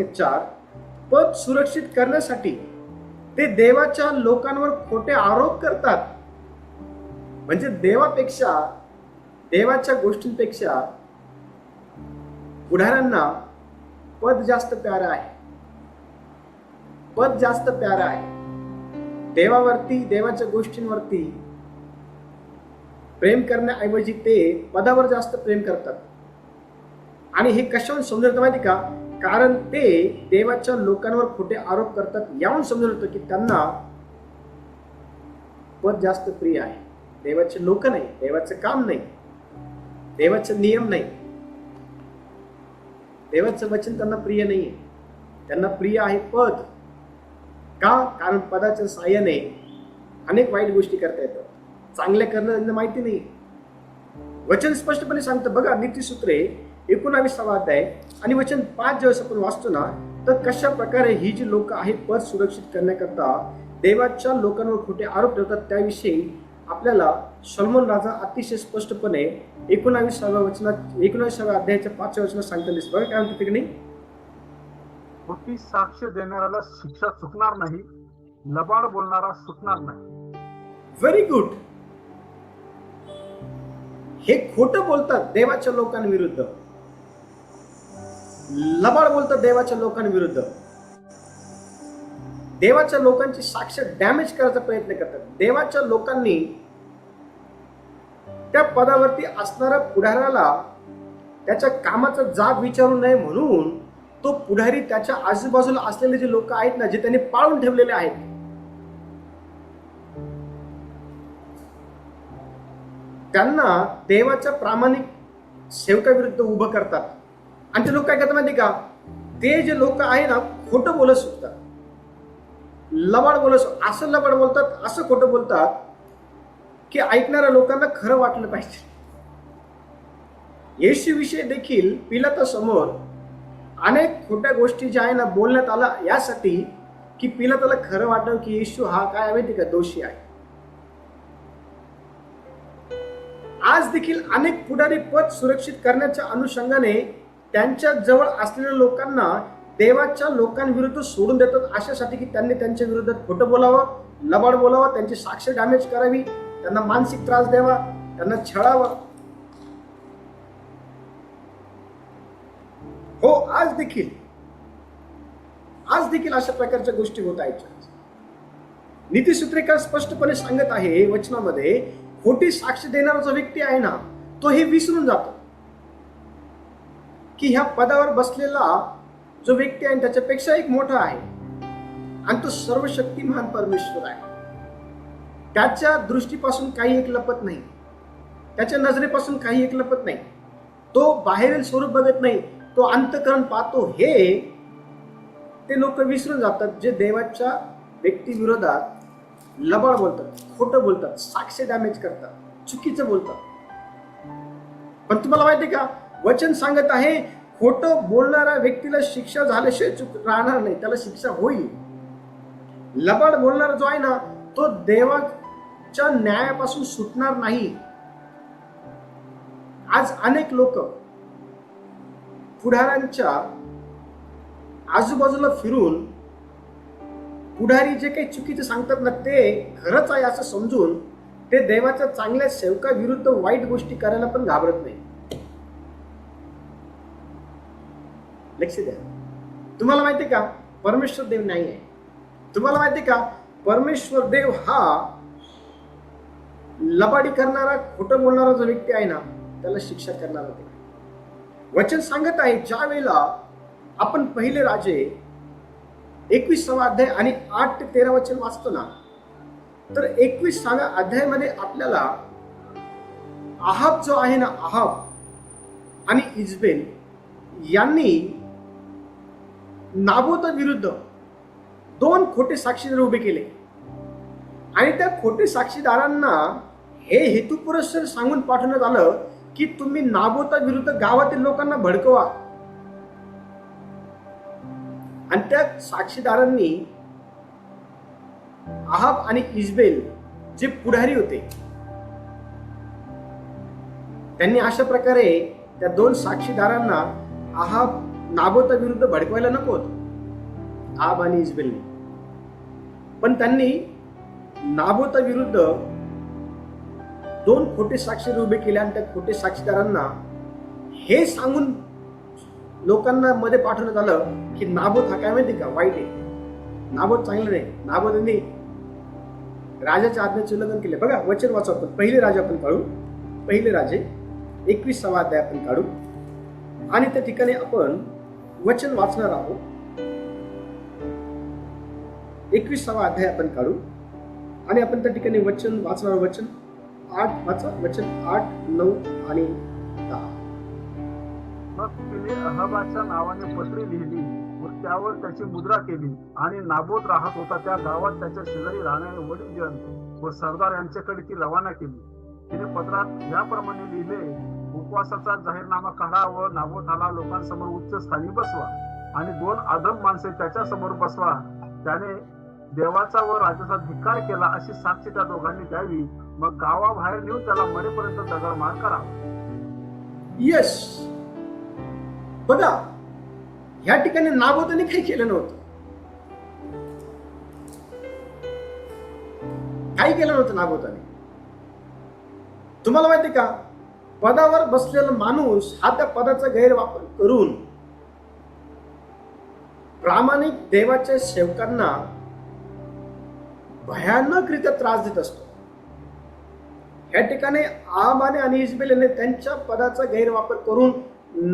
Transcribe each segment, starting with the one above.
चार पद सुरक्षित करण्यासाठी ते देवाच्या लोकांवर खोटे आरोप करतात. म्हणजे देवापेक्षा देवाच्या गोष्टींपेक्षा पुढाऱ्यांना पद जास्त प्यारा आहे. पद जास्त प्यारा आहे. देवावरती देवाच्या गोष्टींवरती प्रेम करण्याऐवजी ते पदावर जास्त प्रेम करतात. आणि हे कशावर समजत माहिती का? कारण ते देवाच्या लोकांवर खोटे आरोप करतात यावून समजलं होतं की त्यांना पद जास्त प्रिय आहे. देवाचे लोक नाही देवाचं काम नाही देवाचे नियम नाही. देवाचं वचन त्यांना प्रिय नाही त्यांना प्रिय आहे पद. का? कारण पदाच्या साह्याने अनेक वाईट गोष्टी करता येतात. चांगल्या करणं त्यांना माहिती नाही वचन स्पष्टपणे सांगतं. बघा नीतीसूत्रे एकोणावीसावा अध्याय. आणि वचन पाच ज्यावेळेस आपण वाचतो ना तर कशा प्रकारे ही जी लोक आहेत पद सुरक्षित करण्याकरता देवाच्या लोकांवर खोटे आरोप ठेवतात त्याविषयी आपल्याला सलमन राजा अतिशय स्पष्टपणे एकोणावीसाव्या वचनात एकोणावीसाव्या अध्यायाच्या पाचव्या वचनात सांगताना दिसतं. बघा काय म्हणते तिकडे? खोटी साक्ष देणाऱ्याला शिक्षा चुकणार नाही लबाड बोलणारा सुटणार नाही. व्हेरी गुड हे खोटं बोलतात देवाच्या लोकांविरुद्ध. लबाड बोलतं देवाच्या लोकांविरुद्ध. देवाच्या लोकांची साक्ष डॅमेज करायचा प्रयत्न करतात. देवाच्या लोकांनी त्या पदावरती असणाऱ्या पुढाऱ्याला त्याच्या कामाचा जाब विचारू नये म्हणून तो पुढारी त्याच्या आजूबाजूला असलेले जे लोक आहेत ना जे त्यांनी पाळून ठेवलेले आहेत त्यांना देवाच्या प्रामाणिक सेवकाविरुद्ध उभं करतात. आणि ते लोक काय करतात माहिती का? ते जे लोक आहे ना खोटं बोलत सुटतात. लबाड बोलत असं लबाड बोलतात असं खोटं बोलतात की ऐकणाऱ्या लोकांना खरं वाटलं पाहिजे. येशूविषयी देखील पिलाता समोर अनेक खोट्या गोष्टी ज्या आहे ना बोलण्यात आला यासाठी की पिलाताला खरं वाटलं की येशू हा काय आहे माहिती का? दोषी आहे. आज देखील अनेक पुढारी पद सुरक्षित करण्याच्या अनुषंगाने त्यांच्या जवळ असलेल्या लोकांना देवाच्या लोकांविरुद्ध सोडून देतात. अशासाठी की त्यांनी त्यांच्या विरोधात खोटं बोलावं लबाड बोलावं त्यांची साक्ष डॅमेज करावी त्यांना मानसिक त्रास द्यावा त्यांना छळावं. हो आज देखील आज देखील अशा प्रकारच्या गोष्टी होत आहेत. नीतीसूत्रेकार स्पष्टपणे सांगत आहे वचनामध्ये खोटी साक्ष देणारा जो व्यक्ती आहे ना तो हे विसरून जातो. की ह्या पदावर बसलेला जो व्यक्ती आहे त्याच्यापेक्षा एक मोठा आहे. आणि तो सर्वशक्तिमान परमेश्वर आहे. त्याच्या दृष्टीपासून काही एक लपत नाही. त्याच्या नजरेपासून काही एक लपत नाही. तो बाहेरील स्वरूप बघत नाही. तो अंतकरण पाहतो हे ते लोक विसरून जातात जे देवाच्या व्यक्तीविरोधात लबाड बोलतात खोटं बोलतात साक्ष डॅमेज करतात चुकीचं बोलतात. पण तुम्हाला माहिती का? वचन सांगत आहे खोटं बोलणाऱ्या व्यक्तीला शिक्षा झाल्याशिवाय चुक राहणार नाही त्याला शिक्षा होईल. लबाड बोलणारा जो आहे ना तो देवाच्या न्यायापासून सुटणार नाही. आज अनेक लोक पुढाऱ्यांच्या आजूबाजूला फिरून पुढारी जे काही चुकीचे सांगतात ना ते खरंच आहे असं समजून ते देवाच्या चांगल्या सेवकाविरुद्ध वाईट गोष्टी करायला पण घाबरत नाही लक्ष द्या. तुम्हाला माहिती का? परमेश्वर देव नाही आहे. तुम्हाला माहिती का? परमेश्वर देव हा लबाडी करणारा खोटं बोलणारा जो व्यक्ती आहे ना त्याला शिक्षा करणार होते वचन सांगत आहे ज्या वेळेला आपण पहिले राजे एकवीसावा अध्याय आणि आठ ते तेरा वचन वाचतो ना तर एकवीसाव्या अध्यायामध्ये आपल्याला आहाब जो आहे ना आहाब आणि इजबेल यांनी नाबोता विरुद्ध दोन खोटे साक्षीदार उभे केले. आणि त्या खोटे साक्षीदारांना हे हेतुपुरस्सर सांगून पाठवण्यात आलं की तुम्ही नाबोता विरुद्ध गावातील लोकांना भडकवा. आणि त्या साक्षीदारांनी आहाब आणि इजबेल जे पुढारी होते त्यांनी अशा प्रकारे त्या दोन साक्षीदारांना आहाब नाबोता विरुद्ध भडकवायला नको होत. आब आणि इजबेलने पण त्यांनी नाबोता विरुद्ध दोन खोटे साक्षीदार उभे केले आणि त्या खोटे साक्षीदारांना हे सांगून लोकांना मध्ये पाठवण्यात आलं की नाबोत हा काय माहिती का? वाईट आहे. नाबोत चांगलं नाही. नाबोत यांनी राजाच्या आज्ञेचे उल्लंघन केले. बघा वचन वाचू आपण. पहिले राजे आपण काढू. पहिले राजे एकवीसावा अध्याय आपण काढू. आणि त्या ठिकाणी आपण वचन वाचणार आहोत. एकवीसावा अध्याय आपण काढू. आणि आपण त्या ठिकाणी वचन वाचणार वचन आठ वाचा. वचन आठ नऊ आणि दहा. मग तिने अहबाच्या नावाने पत्री लिहिली व त्यावर त्याची मुद्रा केली आणि नाबोत राहत होता. त्या गावात त्याच्या शेजारी राहणारे वडीलजन व सरदार यांच्याकडे ती रवाना केली. तिने पत्रात याप्रमाणे लिहिले उपवासाचा जाहीरनामा काढा व नाबोताला लोकांसमोर उच्च स्थानी बसवा आणि दोन अधम माणसे त्याच्यासमोर बसवा. त्याने देवाचा व राजाचा धिक्कार केला अशी साक्षी त्या दोघांनी द्यावी. मग गावाबाहेर नेऊन त्याला मरेपर्यंत दगडमार करावा. यश. बघा या ठिकाणी नाबोताने काही केलं नव्हतं. काही केलं नव्हतं नाबोताने तुम्हाला माहिती का? पदावर बसलेला माणूस हा त्या पदाचा गैरवापर करून प्रामाणिक देवाच्या सेवकांना भयानकरित्या त्रास देत असतो. या ठिकाणी आमाने आणि इजबेल यांनी त्यांच्या पदाचा गैरवापर करून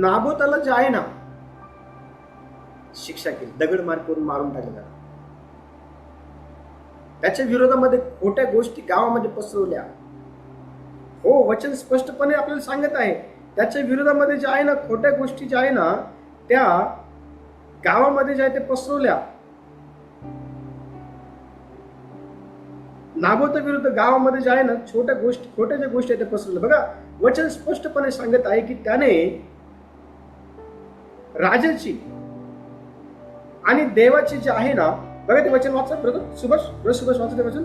नाबोताला जे आहे ना शिक्षा केली. दगडमार करून मारून टाकलं. त्याच्या विरोधामध्ये खोट्या गोष्टी गावामध्ये पसरवल्या. हो वचन स्पष्टपणे आपल्याला सांगत आहे. त्याच्या विरोधामध्ये जे आहे ना खोट्या गोष्टी ज्या आहे ना त्या गावामध्ये ज्या आहे ते पसरवल्या. नाबोता विरुद्ध गावामध्ये जे आहे ना छोट्या गोष्टी खोट्या ज्या गोष्टी आहेत त्या पसरवल्या. बघा वचन स्पष्टपणे सांगत आहे की त्याने राजाची आणि देवाची जे आहे ना बघा ते वचन वाचा सुभाष सुभाष वाचा ते वचन.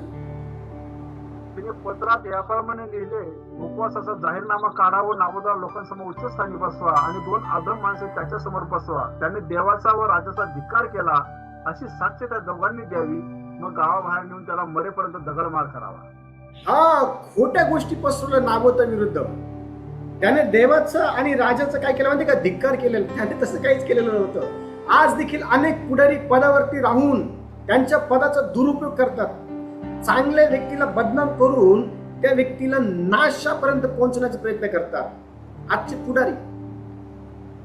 तिने पत्रात याप्रमाणे लिहिले उपवासाचा जाहीरनामा काढा व नामोदार लोकांसमोर उच्च स्थानी बसवा आणि दोन आदम माणसे त्याच्यासमोर बसवा. त्याने देवाचा व राजाचा धिक्कार केला अशी साक्ष त्या दोघांनी द्यावी. मग गावाबाहेर नेऊन त्याला मरेपर्यंत दगडमार करावा. हा खोट्या गोष्टी पसरवल्या नागोता विरुद्ध. त्याने देवाचं आणि राजाचं काय केलं म्हणजे का? धिक्कार केलेलं. त्याने तसं काहीच केलेलं नव्हतं. आज देखील अनेक पुढारी पदावरती राहून त्यांच्या पदाचा दुरुपयोग करतात. चांगल्या व्यक्तीला बदनाम करून त्या व्यक्तीला नाशापर्यंत पोहोचण्याचा प्रयत्न करतात. आजचे पुढारी.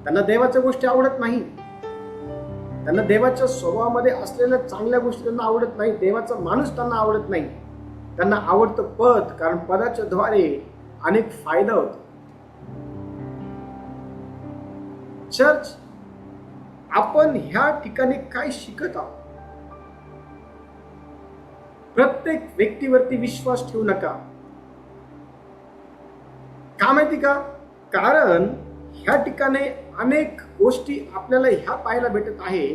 त्यांना देवाच्या गोष्टी आवडत नाही. त्यांना देवाच्या स्वभावामध्ये असलेल्या चांगल्या गोष्टी त्यांना आवडत नाही. देवाचा माणूस त्यांना आवडत नाही. त्यांना आवडतं पद कारण पदाच्या द्वारे अनेक फायदा होतो. चर्च आपण ह्या ठिकाणी काय शिकत आहोत? प्रत्येक व्यक्तीवरती विश्वास ठेवू नका. का माहिती का? कारण ह्या ठिकाणी अनेक गोष्टी आपल्याला ह्या पाहायला भेटत आहे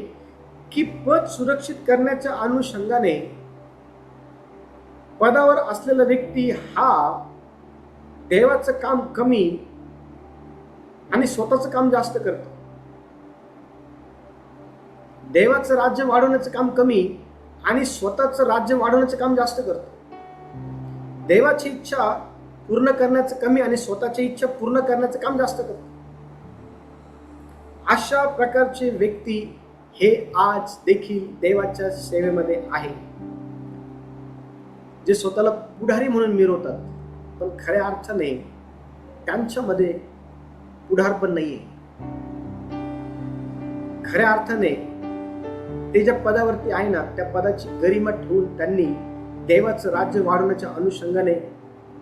की पद सुरक्षित करण्याच्या अनुषंगाने पदावर असलेला व्यक्ती हा देवाचं काम कमी आणि स्वतःचं काम जास्त करतो. देवाचं राज्य वाढवण्याचं काम कमी आणि स्वतःचं राज्य वाढवण्याचं काम जास्त करतो. देवाची इच्छा पूर्ण करण्याचं कमी आणि स्वतःची इच्छा पूर्ण करण्याचं काम जास्त करतो. अशा प्रकारचे व्यक्ती हे आज देखील देवाच्या सेवेमध्ये आहे. जे स्वतःला पुढारी म्हणून मिरवतात पण खऱ्या अर्थाने त्यांच्यामध्ये पुढार पण नाहीये. खऱ्या अर्थाने ते ज्या पदावरती आहे ना त्या पदाची गरिमा ठेवून त्यांनी देवाचं राज्य वाढवण्याच्या अनुषंगाने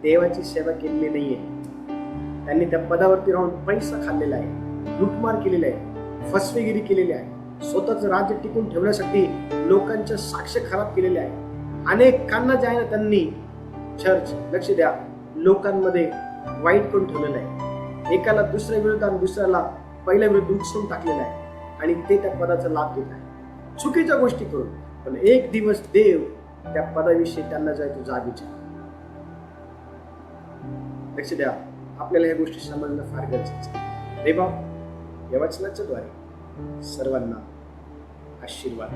देवाची सेवा केलेली नाही आहे त्यांनी त्या पदावरती राहून पैसा खाल्लेला आहे लुटमार केलेला आहे फसवेगिरी केलेली आहे स्वतःचं राज्य टिकून ठेवण्यासाठी लोकांच्या साक्ष खराब केलेल्या आहे. अनेकांना जे आहे ना त्यांनी चर्च लक्ष द्या लोकांमध्ये वाईट करून ठेवलेलं आहे. एकाला दुसऱ्या विरुद्ध आणि दुसऱ्याला पहिल्या विरुद्ध उचलून टाकलेलं आहे आणि ते त्या पदाचा लाभ घेत आहे. चुकीच्या गोष्टी करून पण एक दिवस देव त्या पदाविषयी त्यांना जाय तो विचार. लक्ष द्या आपल्याला ह्या गोष्टी समजणं फार गरजेचं रे बाब या वचनाच्या द्वारे सर्वांना आशीर्वाद.